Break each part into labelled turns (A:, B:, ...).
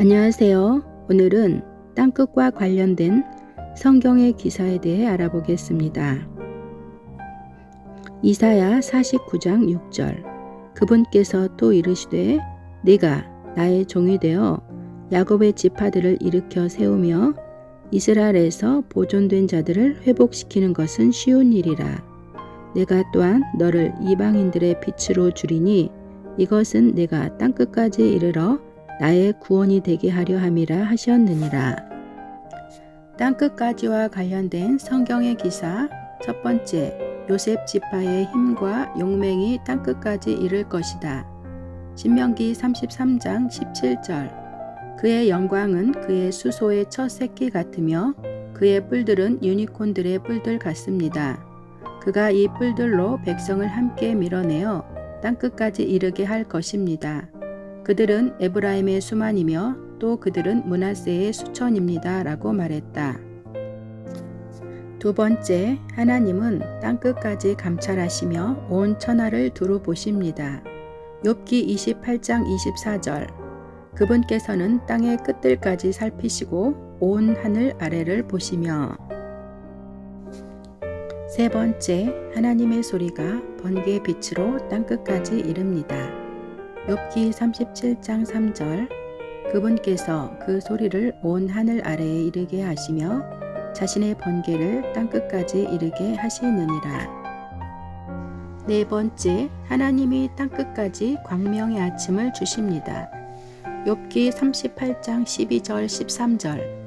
A: 안녕하세요. 오늘은 땅끝과 관련된 성경의 기사에 대해 알아보겠습니다. 이사야 49장 6절 그분께서 또 이르시되 네가 나의 종이 되어 야곱의 지파들을 일으켜 세우며 이스라엘에서 보존된 자들을 회복시키는 것은 쉬운 일이라. 내가 또한 너를 이방인들의 빛으로 주리니 이것은 내가 땅끝까지 이르러 나의 구원이 되게 하려 함이라 하셨느니라. 땅끝까지와 관련된 성경의 기사 첫 번째 요셉 지파의 힘과 용맹이 땅끝까지 이를 것이다. 신명기 33장 17절 그의 영광은 그의 수소의 첫 새끼 같으며 그의 뿔들은 유니콘들의 뿔들 같습니다. 그가 이 뿔들로 백성을 함께 밀어내어 땅끝까지 이르게 할 것입니다. 그들은 에브라임의 수만이며 또 그들은 문하세의 수천입니다. 라고 말했다. 두 번째, 하나님은 땅끝까지 감찰하시며 온 천하를 두루 보십니다. 욥기 28장 24절 그분께서는 땅의 끝들까지 살피시고 온 하늘 아래를 보시며 세 번째, 하나님의 소리가 번개의 빛으로 땅끝까지 이릅니다. 욥기 37장 3절 그분께서 그 소리를 온 하늘 아래에 이르게 하시며 자신의 번개를 땅끝까지 이르게 하시느니라. 네 번째, 하나님이 땅끝까지 광명의 아침을 주십니다. 욥기 38장 12절 13절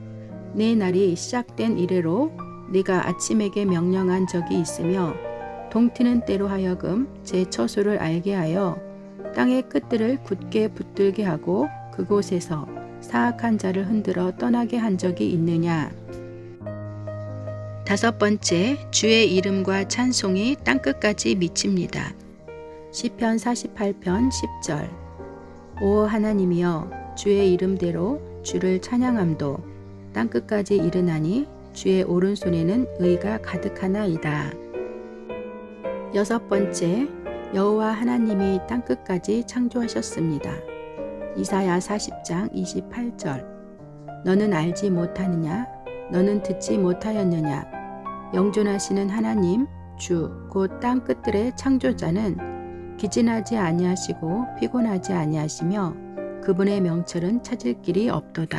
A: 내 날이 시작된 이래로 네가 아침에게 명령한 적이 있으며 동트는 때로 하여금 제 처소를 알게 하여 땅의 끝들을 굳게 붙들게 하고 그곳에서 사악한 자를 흔들어 떠나게 한 적이 있느냐. 다섯 번째, 주의 이름과 찬송이 땅끝까지 미칩니다. 시편 48편 10절 오 하나님이여 주의 이름대로 주를 찬양함도 땅끝까지 이르나니 주의 오른손에는 의가 가득하나이다. 여섯 번째, 여호와 하나님이 땅끝까지 창조하셨습니다. 이사야 40장 28절 너는 알지 못하느냐? 너는 듣지 못하였느냐? 영존하시는 하나님, 주, 곧 땅 끝들의 창조자는 기진하지 아니하시고 피곤하지 아니하시며 그분의 명철은 찾을 길이 없도다.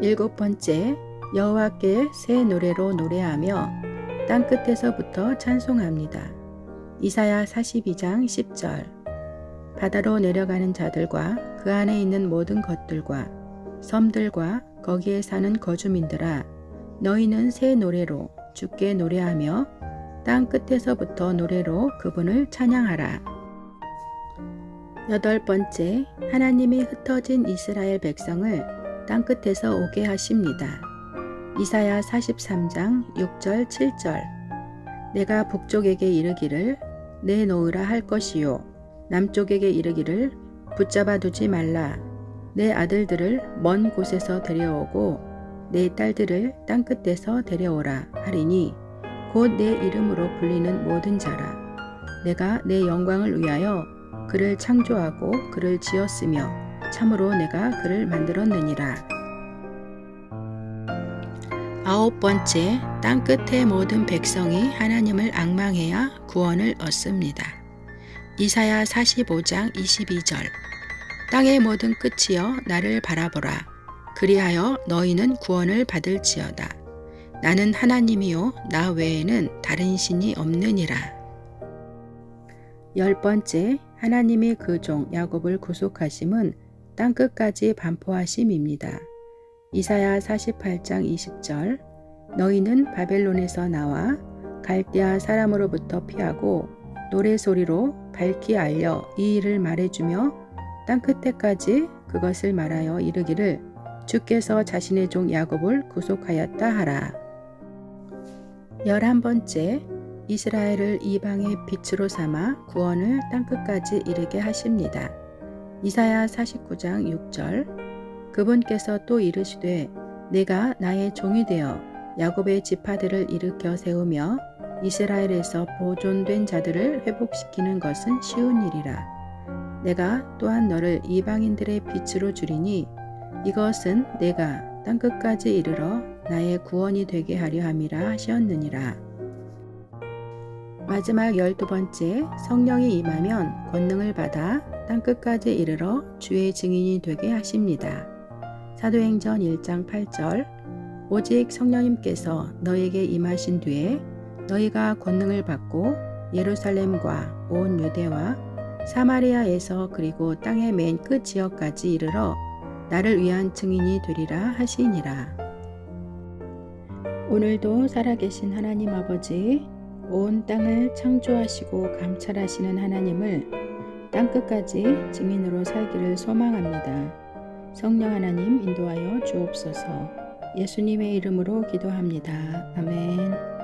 A: 일곱 번째, 여호와께 새 노래로 노래하며 땅 끝에서부터 찬송합니다. 이사야 42장 10절 바다로 내려가는 자들과 그 안에 있는 모든 것들과 섬들과 거기에 사는 거주민들아 너희는 새 노래로 주께 노래하며 땅 끝에서부터 노래로 그분을 찬양하라. 여덟 번째 하나님이 흩어진 이스라엘 백성을 땅 끝에서 오게 하십니다. 이사야 43장 6절 7절 내가 북쪽에게 이르기를 내놓으라 할 것이요. 남쪽에게 이르기를 붙잡아 두지 말라. 내 아들들을 먼 곳에서 데려오고 내 딸들을 땅 끝에서 데려오라 하리니 곧 내 이름으로 불리는 모든 자라. 내가 내 영광을 위하여 그를 창조하고 그를 지었으며 참으로 내가 그를 만들었느니라. 아홉 번째, 땅 끝의 모든 백성이 하나님을 악망해야 구원을 얻습니다. 이사야 45장 22절 땅의 모든 끝이여 나를 바라보라. 그리하여 너희는 구원을 받을지어다. 나는 하나님이요 나 외에는 다른 신이 없느니라. 열 번째, 하나님이 그 종 야곱을 구속하심은 땅 끝까지 반포하심입니다. 이사야 48장 20절 너희는 바벨론에서 나와 갈대아 사람으로부터 피하고 노래 소리로 밝히 알려 이 일을 말해주며 땅 끝에까지 그것을 말하여 이르기를 주께서 자신의 종 야곱을 구속하였다 하라. 열한 번째 이스라엘을 이방의 빛으로 삼아 구원을 땅 끝까지 이르게 하십니다. 이사야 49장 6절 그분께서 또 이르시되 내가 나의 종이 되어 야곱의 지파들을 일으켜 세우며 이스라엘에서 보존된 자들을 회복시키는 것은 쉬운 일이라. 내가 또한 너를 이방인들의 빛으로 주리니 이것은 내가 땅 끝까지 이르러 나의 구원이 되게 하려 함이라 하셨느니라. 마지막 열두 번째 성령이 임하면 권능을 받아 땅 끝까지 이르러 주의 증인이 되게 하십니다. 사도행전 1장 8절 오직 성령님께서 너에게 임하신 뒤에 너희가 권능을 받고 예루살렘과 온 유대와 사마리아에서 그리고 땅의 맨 끝 지역까지 이르러 나를 위한 증인이 되리라 하시니라. 오늘도 살아계신 하나님 아버지, 온 땅을 창조하시고 감찰하시는 하나님을 땅 끝까지 증인으로 살기를 소망합니다. 성령 하나님 인도하여 주옵소서. 예수님의 이름으로 기도합니다. 아멘.